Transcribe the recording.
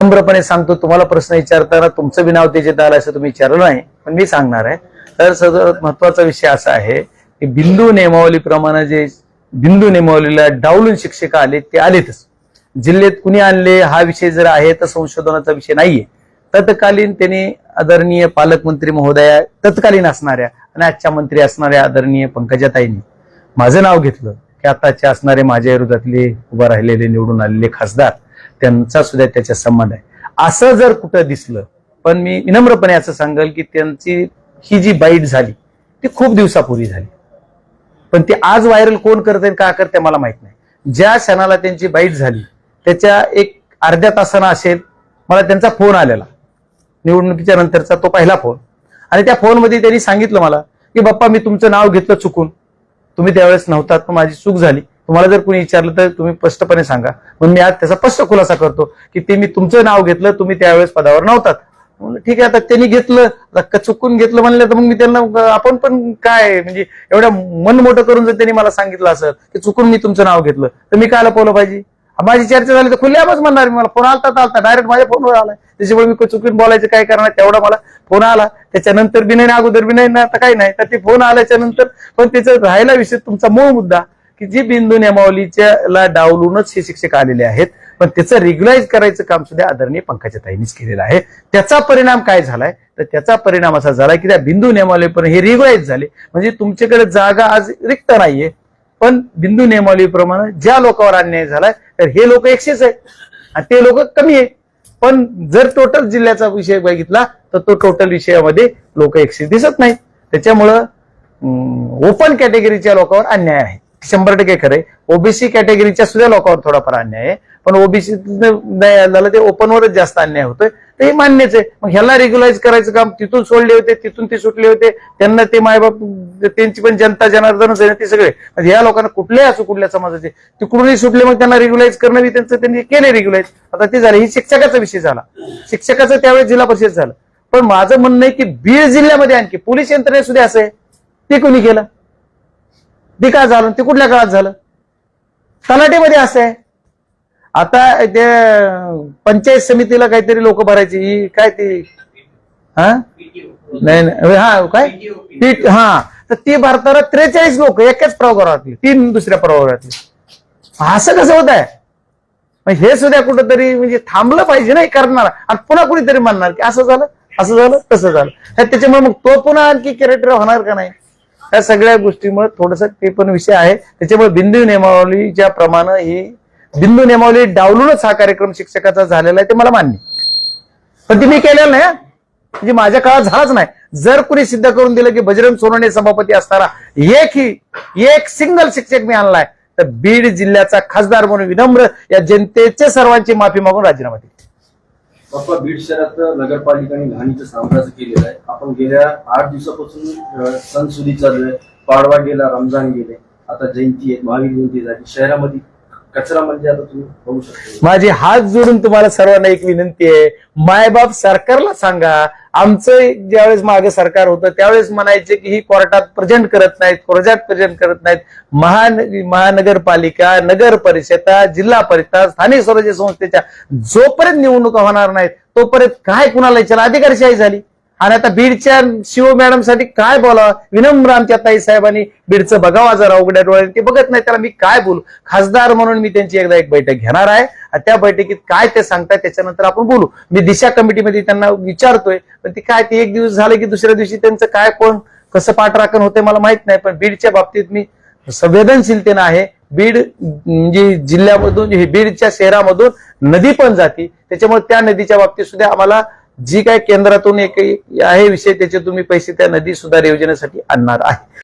नम्रपणे सांगतो तुम्हाला प्रश्न विचारताना तुमचं बी नाव त्याच्यात आलं असं तुम्ही विचारलं नाही पण मी सांगणार आहे. तर सर्वात महत्त्वाचा विषय असा आहे की बिंदू नियमावलीप्रमाणे जे बिंदू नियमावलीला डावलून शिक्षक आले ते आलेतच. जिल्ह्यात कुणी आणले हा विषय जर आहे तर संशोधनाचा विषय नाहीये. तत्कालीन त्यांनी आदरणीय पालकमंत्री महोदया तत्कालीन असणाऱ्या आणि आजच्या मंत्री असणाऱ्या आदरणीय पंकजाताईंनी माझं नाव घेतलं की आताचे असणारे माझ्या विरोधातले उभा राहिलेले निवडून आलेले खासदार त्यांचा सुद्धा त्याच्या संबंध आहे. असं जर कुठं दिसलं पण मी विनम्रपणे असं सांगेल की त्यांची ही जी बाईट झाली ती खूप दिवसापूर्वी झाली. पण ती आज व्हायरल कोण करते का करते मला माहीत नाही. ज्या क्षणाला त्यांची बाईट झाली त्याच्या एक अर्ध्या तासानं असेल मला त्यांचा फोन आलेला. निवडणुकीच्या नंतरचा तो पहिला फोन. आणि त्या फोनमध्ये त्यांनी सांगितलं मला की बाप्पा मी तुमचं नाव घेतलं चुकून. तुम्ही त्यावेळेस नव्हतात पण माझी चूक झाली. तुम्हाला जर कोणी विचारलं तर तुम्ही स्पष्टपणे सांगा. म्हणून मी आज त्याचा स्पष्ट खुलासा करतो की ते मी तुमचं नाव घेतलं तुम्ही त्यावेळेस पदावर नव्हतात. ठीक आहे आता त्यांनी घेतलं चुकून घेतलं म्हणलं तर मग मी त्यांना आपण पण काय म्हणजे एवढ्या मन मोठं करून जर त्यांनी मला सांगितलं असं की चुकून मी तुमचं नाव घेतलं तर मी काय लपवलं पाहिजे? माझी चर्चा झाली तर खुल्याबाच म्हणणार मी मला. फोन आलता तर आलता डायरेक्ट माझ्या फोनवर आलाय. त्याच्यामुळे मी चुकून बोलायचं काय करणार तेवढा मला फोन आला. त्याच्यानंतर बी नाही अगोदर बी नाही ना आता काही नाही. तर ते फोन आल्याच्यानंतर पण त्याचं राहायला विषय तुमचा मूळ मुद्दा. की जी बिंदू नियमावलीच्या ला डावलूनच हे शिक्षक आलेले आहेत पण त्याचं रेग्युलाइज करायचं काम सुद्धा आदरणीय पंकजा ताईंनीच केलेलं आहे. त्याचा परिणाम काय झालाय? तर त्याचा परिणाम असा झाला की त्या बिंदू नेमावलीपर्यंत हे रेग्युलाइज झाले. म्हणजे तुमच्याकडे जागा आज रिक्त नाहीये पण बिंदू नियमावलीप्रमाणे ज्या लोकांवर अन्याय झालाय तर हे लोक एकशेच आहे आणि ते लोक कमी आहे पण जर टोटल जिल्ह्याचा विषय बघितला तर तो टोटल विषयामध्ये लोक एकशे दिसत नाही त्याच्यामुळं ओपन कॅटेगरीच्या लोकांवर अन्याय आहे. शंभर टक्के खरे ओबीसी कॅटेगरीच्या सुद्धा लोकांवर थोडाफार अन्याय आहे. पण ओबीसी नाही झालं ते ओपनवरच जास्त अन्याय होतोय. ते हे मान्यच आहे. मग ह्याला रेग्युलाइज करायचं काम तिथून सोडले होते तिथून ते सुटले होते. त्यांना ते मायबाप त्यांची पण जनता जनार्दनच आहे ते सगळे. ह्या लोकांना कुठलेही असो कुठल्या समाजाचे तिकडूनही सुटले मग त्यांना रेग्युलाइज करणं त्यांचं त्यांनी केले रेग्युलाइज आता ते झालं ही शिक्षकाचा विषय झाला. शिक्षकाचं त्यावेळेस जिल्हा परिषद झालं. पण माझं म्हणणं आहे की बीड जिल्ह्यामध्ये आणखी पोलीस यंत्रणेत सुद्धा असं आहे. ते कोणी केलं? ते काय झालं ते कुठल्या काळात झालं? तलाठीमध्ये असं आहे. आता ते पंचायत समितीला काहीतरी लोक भरायची ही काय ती? हा? नाही नाही हा काय? पीठ हा. तर ती भरताना त्रेचाळीस लोक एकाच प्रभागातली तीन दुसऱ्या प्रभागातली. असं कसं होत आहे? हे सुद्धा कुठंतरी म्हणजे थांबलं पाहिजे नाही करणार. आणि पुन्हा कुणीतरी म्हणणार की असं झालं असं झालं तसं झालं. त्याच्यामुळे मग तो पुन्हा आणखी कॅरेक्टर होणार का नाही? या सगळ्या गोष्टीमुळे थोडस ते पण विषय आहे. त्याच्यामुळे बिंदू नियमावलीच्या प्रमाणे ही बिंदू नियमावली डावलूनच हा कार्यक्रम शिक्षकाचा झालेला आहे ते मला मान्य पण ती मी केलेलं नाही म्हणजे माझ्या काळात झालाच नाही. जर कुणी सिद्ध करून दिलं की बजरंग सोनवणे सभापती असताना एकही एक सिंगल शिक्षक मी आणलाय तर बीड जिल्ह्याचा खासदार म्हणून विनम्र या जनतेचे सर्वांची माफी मागून राजीनामा दिली. बाप्पा बीड शहरात नगरपालिकेने घाणीचं साम्राज्य केलेलं आहे. आपण गेल्या आठ दिवसापासून अं, सणसुदी चालू आहे पाडवा गेला रमजान गेले आता जयंती आहे महावीर जयंती झाली शहरामध्ये कचरा म्हणजे आता तुम्ही बघू शकता. माझी हात जोडून तुम्हाला सर्वांना एक विनंती आहे. मायबाप सरकारला सांगा. आमचं ज्यावेळेस मागे सरकार होतं त्यावेळेस म्हणायचे की ही कोर्टात प्रेझेंट करत नाहीत कोर्टात प्रेझेंट करत नाहीत. महान महानगरपालिका नगर परिषदा जिल्हा परिषद स्थानिक स्वराज्य संस्थेच्या जोपर्यंत निवडणुका होणार नाहीत तोपर्यंत काय कुणाला विचार अधिकारशाही झाली. आणि आता बीडच्या शिव मॅडमसाठी काय बोलावं? विनम्र आमच्या ताई साहेबांनी बीडचं बघावा जरा उघड्या डोळ्याने. ते बघत नाही त्याला मी काय बोलू? खासदार म्हणून मी त्यांची एकदा एक बैठक घेणार आहे. आणि त्या बैठकीत काय ते सांगताय त्याच्यानंतर आपण बोलू. मी दिशा कमिटीमध्ये त्यांना विचारतोय पण ते काय ते एक दिवस झालं की दुसऱ्या दिवशी त्यांचं काय कोण कसं पाठराखण होते मला माहीत नाही पण बीडच्या बाबतीत मी संवेदनशीलतेनं आहे. बीड म्हणजे जिल्ह्यामधून हे बीडच्या शहरामधून नदी पण जाते. त्याच्यामुळे त्या नदीच्या बाबतीत सुद्धा आम्हाला जी काय केंद्रातून एक आहे विषय त्याच्यातून मी पैसे त्या नदी सुधार योजनेसाठी आणणार आहे.